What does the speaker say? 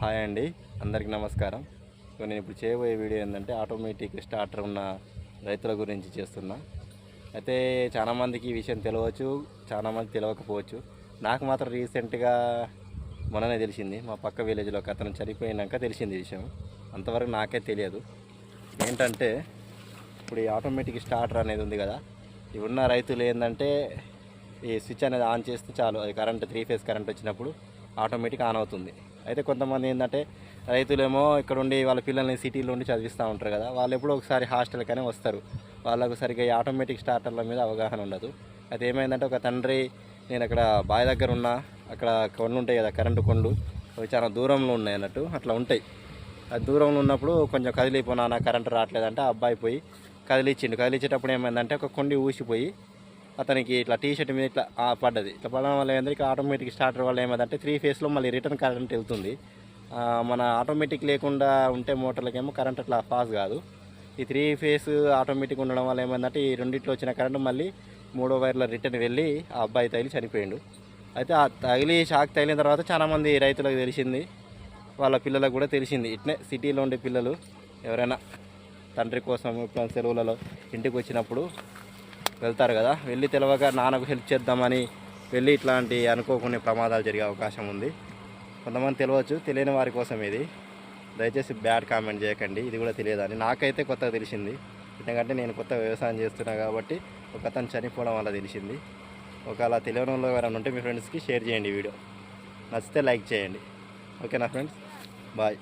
Hi అండి అందరికీ నమస్కారం. సో నేను ఇప్పుడు చేయబోయే వీడియో ఏంటంటే ఆటోమేటిక్ స్టార్టర్ ఉన్న రైతుల గురించి చేస్తున్నా. అయితే చాలామందికి ఈ విషయం తెలియవచ్చు చాలామంది తెలియకపోవచ్చు నాకు మాత్రం రీసెంట్గా మొన్ననే తెలిసింది మా పక్క విలేజ్లో ఒక అతను చనిపోయినాక తెలిసింది ఈ విషయం. అంతవరకు నాకే తెలియదు. ఏంటంటే ఇప్పుడు ఈ ఆటోమేటిక్ స్టార్టర్ అనేది ఉంది కదా ఇవి ఉన్న రైతులు ఏంటంటే ఈ స్విచ్ అనేది ఆన్ చేస్తే చాలు అది కరెంట్ త్రీ ఫేజ్ కరెంట్ వచ్చినప్పుడు ఆటోమేటిక్ ఆన్ అవుతుంది. అయితే కొంతమంది ఏంటంటే రైతులేమో ఇక్కడ ఉండి వాళ్ళ పిల్లల్ని సిటీలో ఉండి చదివిస్తూ ఉంటారు కదా వాళ్ళు ఎప్పుడో ఒకసారి హాస్టల్కనే వస్తారు. వాళ్ళకు సరిగ్గా ఆటోమేటిక్ స్టార్టర్ల మీద అవగాహన ఉండదు. అయితే ఏమైందంటే ఒక తండ్రి నేను అక్కడ బావి దగ్గర ఉన్నా అక్కడ కొండలు ఉంటాయి కదా కరెంటు కొండలు అవి చాలా దూరంలో ఉన్నాయి అన్నట్టు అట్లా ఉంటాయి. అది దూరంలో ఉన్నప్పుడు కొంచెం కదిలిపోనా కరెంటు రావట్లేదంటే ఆ అబ్బాయి పోయి కదిలిచ్చిండు కదిలిచ్చేటప్పుడు ఏమైందంటే ఒక కొండి ఊసిపోయి అతనికి ఇట్లా టీ షర్ట్ మీద ఇట్లా పడ్డది. ఇట్లా పడడం వల్ల ఏంటంటే ఆటోమేటిక్ స్టార్టర్ వల్ల ఏమదంటే త్రీ ఫేస్లో మళ్ళీ రిటర్న్ కరెంట్ వెళ్తుంది. మన ఆటోమేటిక్ లేకుండా ఉంటే మోటార్లకేమో కరెంట్ అట్లా పాస్ కాదు. ఈ త్రీ ఫేస్ ఆటోమేటిక్ ఉండడం వల్ల ఏమైందంటే ఈ రెండిట్లో వచ్చిన కరెంట్ మళ్ళీ మూడో వైర్లో రిటర్న్ వెళ్ళి ఆ అబ్బాయి తగిలి చనిపోయిండు. అయితే ఆ తగిలి షాక్ తగిలిన తర్వాత చాలామంది రైతులకు తెలిసింది వాళ్ళ పిల్లలకు కూడా తెలిసింది. ఇట్నే సిటీలో ఉండే పిల్లలు ఎవరైనా తండ్రి కోసం ఇప్పుడు సెలవులలో ఇంటికి వచ్చినప్పుడు వెళ్తారు కదా. వెళ్ళి తెలవక నాన్నకు హెల్ప్ చేద్దామని వెళ్ళి ఇట్లాంటి అనుకోకునే ప్రమాదాలు జరిగే అవకాశం ఉంది. కొంతమంది తెలియవచ్చు తెలియని వారి కోసం ఇది. దయచేసి బ్యాడ్ కామెంట్ చేయకండి. ఇది కూడా తెలియదని నాకైతే కొత్తగా తెలిసింది. ఎందుకంటే నేను కొత్త వ్యవసాయం చేస్తున్నా కాబట్టి ఒక అతను చనిపోవడం వల్ల తెలిసింది. ఒకవేళ తెలియని వాళ్ళు ఎవరైనా ఉంటే మీ ఫ్రెండ్స్కి షేర్ చేయండి వీడియో నచ్చితే లైక్ చేయండి. ఓకేనా ఫ్రెండ్స్ బాయ్